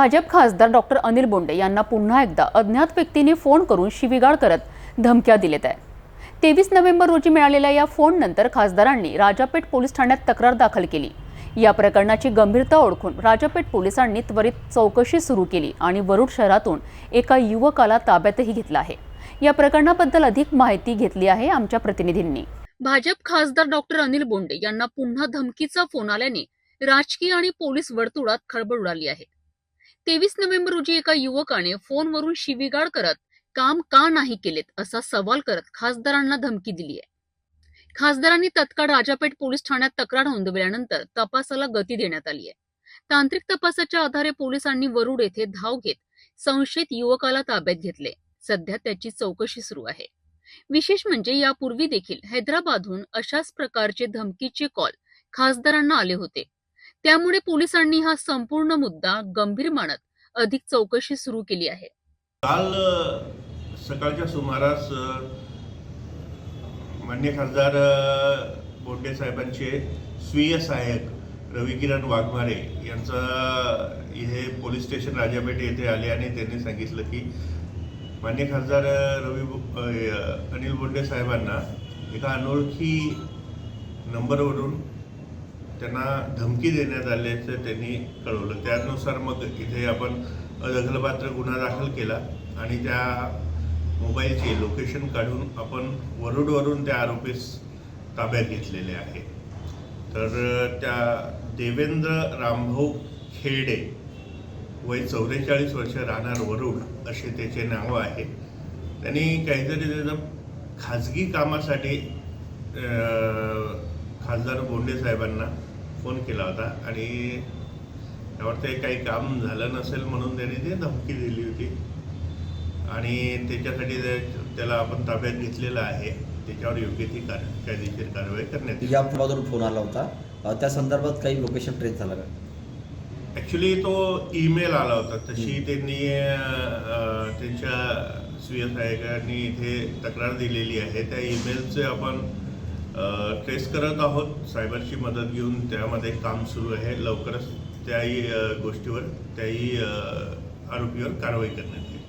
भाजप खासदार डॉक्टर अनिल बोंडे यांना पुन्हा एकदा अज्ञात व्यक्तीने फोन करून शिवीगाळ करत धमक्या दिलेत आहे. तेवीस नोव्हेंबर रोजी मिळालेल्या या फोननंतर खासदारांनी राजापेठ पोलीस ठाण्यात तक्रार दाखल केली. या प्रकरणाची गंभीरता ओळखून राजापेठ पोलिसांनी त्वरित चौकशी सुरू केली आणि वरुड शहरातून एका युवकाला ताब्यातही घेतलं आहे. या प्रकरणाबद्दल अधिक माहिती घेतली आहे आमच्या प्रतिनिधींनी. भाजप खासदार डॉक्टर अनिल बोंडे यांना पुन्हा धमकीचा फोन आल्याने राजकीय आणि पोलीस वर्तुळात खळबळ उडाली आहे. तेवीस नोव्हेंबर रोजी एका युवकाने फोनवरून शिवीगाळ करत काम का नाही केलेत असा सवाल करत खासदारांना धमकी दिली आहे. खासदारांनी तत्काळ राजापेठ पोलीस ठाण्यात तक्रार नोंदवल्यानंतर तपासाला गती देण्यात आली आहे. तांत्रिक तपासाच्या आधारे पोलिसांनी वरुड येथे धाव घेत संशयित युवकाला ताब्यात घेतले. सध्या त्याची चौकशी सुरू आहे. विशेष म्हणजे यापूर्वी देखील हैदराबादहून अशाच प्रकारचे धमकीचे कॉल खासदारांना आले होते. त्यामुळे पोलिसांनी हा संपूर्ण मुद्दा गंभीर मानत अधिक चौकशी सुरू केली आहे. काल सकाळच्या सुमारास मान्य खासदार बोंडे साहेबांचे स्वीय सहाय्यक रविकिरण वाघमारे यांचं हे पोलीस स्टेशन राजापेठ येथे आले आणि त्यांनी सांगितलं की मान्य खासदार रवी अनिल बोंडे साहेबांना एका अनोळखी नंबरवरून त्यांना धमकी देण्यात आल्याचं त्यांनी कळवलं. त्यानुसार मग इथे आपण दखलपात्र गुन्हा दाखल केला आणि त्या मोबाईलचे लोकेशन काढून आपण वरुडवरून त्या आरोपीस ताब्यात घेतलेले आहे. तर त्या देवेंद्र रामभाऊ खेडे वय चौवेचाळीस वर्ष राहणार वरुड असे त्याचे नाव आहे. त्यांनी काहीतरी त्याचं खाजगी कामासाठी खासदार बोंडे साहेबांना फोन केला होता आणि त्यावर ते काही काम झालं नसेल म्हणून त्यांनी ते धमकी दिली होती. आणि त्याच्यासाठी त्याला आपण ताब्यात घेतलेलं आहे. त्याच्यावर योग्य ती कार कायदेशीर कारवाई करण्यात या बाजून फोन आला होता. त्या संदर्भात काही लोकेशन ट्रेस झालं का? ॲक्च्युली तो ईमेल आला होता. तशी त्यांनी त्यांच्या स्वीय सहाय्यकांनी इथे तक्रार दिलेली आहे. त्या ईमेलचे आपण ट्रेस करत आहोत सायबरची मदत घेऊन त्यामध्ये काम सुरू आहे. लवकरच त्याही गोष्टीवर त्याही आरोपीवर कारवाई करण्यात येईल.